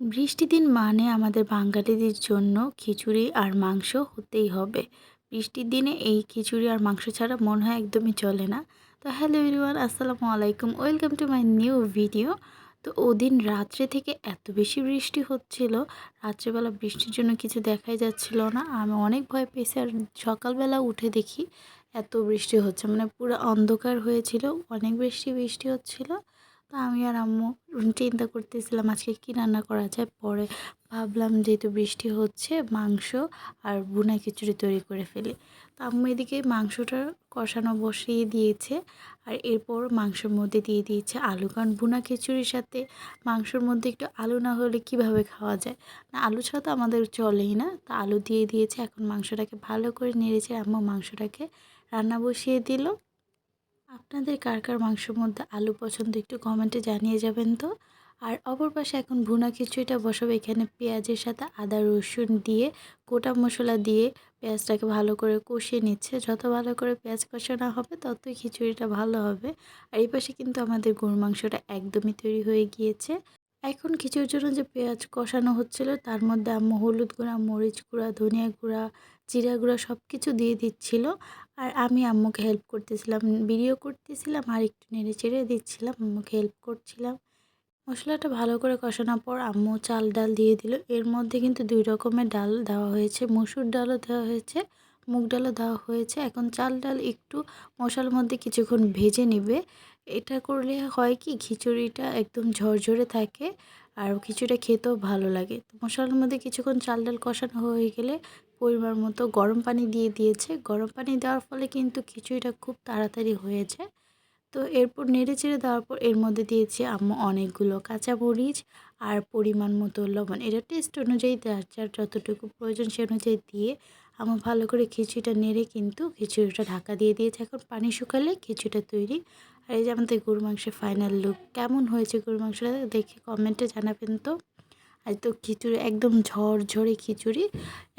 বৃষ্টি দিন মানে আমাদের বাঙালিদের জন্য খিচুড়ি আর মাংস হতেই হবে। বৃষ্টির দিনে এই খিচুড়ি আর মাংস ছাড়া মনে হয় একদমই চলে না। তো হ্যালো এভরিওয়ান, আসসালামু আলাইকুম। Welcome to my new video. তো ওদিন রাত্রে থেকে এত বেশি বৃষ্টি হচ্ছিল, রাত্রেবেলা বৃষ্টির জন্য কিছু দেখাই যাচ্ছিল না। আমি অনেক ভয় পেয়েছি আর সকালবেলা উঠে দেখি এত বৃষ্টি হচ্ছে মানে পুরো অন্ধকার হয়েছিল, অনেক বেশি বৃষ্টি হচ্ছিল। তো আমি আর আম্মু চিন্তা করতেছিলাম আজকে কী রান্না করা যায়। পরে ভাবলাম যেহেতু বৃষ্টি হচ্ছে, মাংস আর বুনা খিচুড়ি তৈরি করে ফেলি। তো আম্মু এদিকে মাংসটা কষানো বসিয়ে দিয়েছে আর এরপর মাংসের মধ্যে দিয়ে দিয়েছে আলু। কারণ বুনা খিচুড়ির সাথে মাংসর মধ্যে একটু আলু না হলে কীভাবে খাওয়া যায়? না, আলু ছাড়া তো আমাদের চলেই না। তা আলু দিয়ে দিয়েছে, এখন মাংসটাকে ভালো করে নেড়েছে আম্মু মাংসটাকে রান্না বসিয়ে দিল। আপনাদের কার কার মাংসের মধ্যে আলু পছন্দ একটু কমেন্টে জানিয়ে যাবেন তো। আর অপর পাশে এখন ভুনা খিচুড়িটা বসাবো, এখানে পেঁয়াজের সাথে আদা, রসুন দিয়ে গোটা মশলা দিয়ে পেঁয়াজটাকে ভালো করে কষিয়ে নিচ্ছে। যত ভালো করে পেঁয়াজ কষানো হবে, ততই খিচুড়িটা ভালো হবে। আর এই পাশে কিন্তু আমাদের গরু মাংসটা একদমই তৈরি হয়ে গিয়েছে। এখন খিচুড়ির জন্য যে পেঁয়াজ কষানো হচ্ছিল, তার মধ্যে আম্মু হলুদ গুঁড়া, মরিচ গুঁড়া, ধনিয়া গুঁড়া, জিরা গুঁড়া সব কিছু দিয়ে দিচ্ছিল। আর আমি আম্মুকে হেল্প করতেছিলাম ভিডিও করতেছিলাম আর একটু নেড়ে চেড়ে দিচ্ছিলাম, আম্মুকে হেল্প করছিলাম। মশলাটা ভালো করে কষানোর পর আম্মু চাল ডাল দিয়ে দিল। এর মধ্যে কিন্তু দুই রকমের ডাল দেওয়া হয়েছে, মসুর ডালও দেওয়া হয়েছে, মুগ ডালও দেওয়া হয়েছে। এখন চাল ডাল একটু মশলার মধ্যে কিছুক্ষণ ভেজে নেবে। এটা করলে হয় কি খিচুড়িটা একদম ঝরঝরে থাকে আর খিচুড়িটা খেতেও ভালো লাগে। তো মশলার মধ্যে কিছুক্ষণ চাল ডাল কষানো হয়ে গেলে পরিমাণ মতো গরম পানি দিয়ে দিয়েছে। গরম পানি দেওয়ার ফলে কিন্তু খিচুড়িটা খুব তাড়াতাড়ি হয়েছে। তো এরপর নেড়ে চেড়ে দেওয়ার পর এর মধ্যে দিয়েছি আম্মু অনেকগুলো কাঁচা মরিচ আর পরিমাণ মতো লবণ। এটা টেস্ট অনুযায়ী যার যার যতটুকু প্রয়োজন সে অনুযায়ী দিয়ে আমার ভালো করে খিচুড়িটা নেড়ে কিন্তু খিচুড়িটা ঢাকা দিয়ে দিয়েছে। এখন পানি শুকালে খিচুড়িটা তৈরি। আর এই যে আমাদের গরু মাংসের ফাইনাল লুক কেমন হয়েছে গরু মাংসটা দেখে কমেন্টে জানাবেন তো। আজ তো খিচুড়ি একদম ঝরঝরে খিচুড়ি।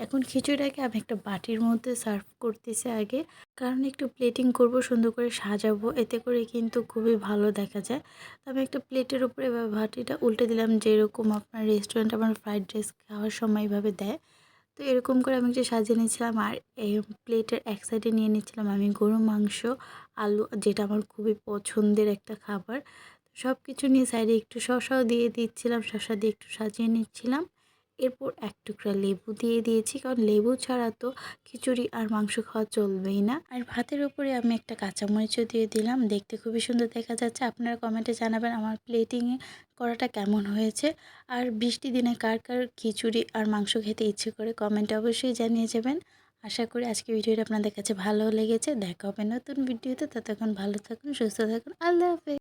এখন খিচুড়িটাকে আমি একটা বাটির মধ্যে সার্ভ করতেছি আগে। কারণ একটু প্লেটিং করব, সুন্দর করে সাজাবো, এতে করে কিন্তু খুবই ভালো দেখা যায়। তো আমি একটা প্লেটের উপরে বাটিটা উল্টে দিলাম, যেরকম আপনার রেস্টুরেন্ট আমার ফ্রাইড রাইস খাওয়ার সময় এইভাবে দেয়। তো এরকম করে আমি একটু সাজিয়ে নিয়েছিলাম আর এই প্লেটের এক সাইডে নিয়ে নিয়েছিলাম আমি গরু মাংস, আলু, যেটা আমার খুবই পছন্দের একটা খাবার। সব কিছু নিয়ে সাইডে একটু শসাও দিয়ে দিচ্ছিলাম, শসা দিয়ে একটু সাজিয়ে নিচ্ছিলাম। এরপর এক টুকরা লেবু দিয়ে দিয়েছি, কারণ লেবু ছাড়া তো খিচুড়ি আর মাংস খাওয়া চলবেই না। আর ভাতের উপরে আমি একটা কাঁচামরিচও দিয়ে দিলাম, দেখতে খুবই সুন্দর দেখা যাচ্ছে। আপনারা কমেন্টে জানাবেন আমার প্লেটিংয়ে করাটা কেমন হয়েছে। আর বৃষ্টি দিনে কার কার খিচুড়ি আর মাংস খেতে ইচ্ছে করে কমেন্টে অবশ্যই জানিয়ে যাবেন। আশা করি আজকে ভিডিওটা আপনাদের কাছে ভালো লেগেছে। দেখা হবে নতুন ভিডিওতে, ততক্ষণ ভালো থাকুন, সুস্থ থাকুন, আল্লাহ হাফেজ।